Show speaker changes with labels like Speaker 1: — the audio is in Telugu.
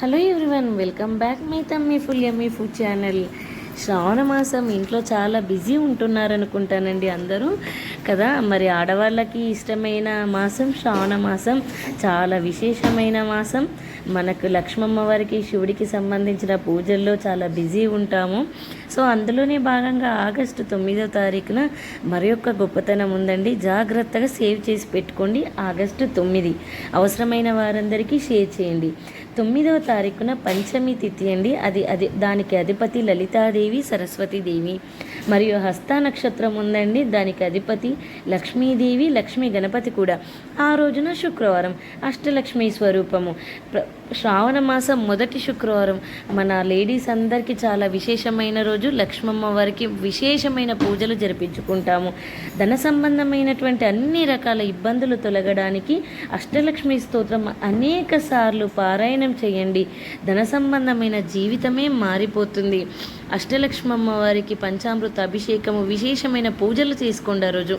Speaker 1: Hello everyone welcome back my tummy full yummy food channel. శ్రావణ మాసం ఇంట్లో చాలా బిజీ ఉంటున్నారనుకుంటానండి అందరూ. కదా మరి ఆడవాళ్ళకి ఇష్టమైన మాసం శ్రావణ మాసం చాలా విశేషమైన మాసం. మనకు లక్ష్మమ్మ వారికి శివుడికి సంబంధించిన పూజల్లో చాలా బిజీ ఉంటాము. సో అందులోనే భాగంగా ఆగస్టు తొమ్మిదో తారీఖున మరి యొక్క గొప్పతనం ఉందండి. జాగ్రత్తగా సేవ్ చేసి పెట్టుకోండి ఆగస్టు తొమ్మిది. అవసరమైన వారందరికీ షేర్ చేయండి. తొమ్మిదవ తారీఖున పంచమి తిథి అండి. అది అది దానికి అధిపతి లలితాదేవి సరస్వతీదేవి మరియు హస్త నక్షత్రం ఉందండి. దానికి అధిపతి లక్ష్మీదేవి లక్ష్మీ గణపతి కూడా. ఆ రోజున శుక్రవారం అష్టలక్ష్మి స్వరూపము. శ్రావణ మాసం మొదటి శుక్రవారం. మన లేడీస్ అందరికీ చాలా విశేషమైన రోజు. లక్ష్మమ్మ వారికి విశేషమైన పూజలు జరిపించుకుంటాము. ధన సంబంధమైనటువంటి అన్ని రకాల ఇబ్బందులు తొలగడానికి అష్టలక్ష్మి స్తోత్రం అనేక సార్లు పారాయణ చేయండి. ధన సంబంధమైన జీవితమే మారిపోతుంది. అష్టలక్ష్మమ్మ వారికి పంచామృత అభిషేకము విశేషమైన పూజలు చేసుకోండి ఆ రోజు.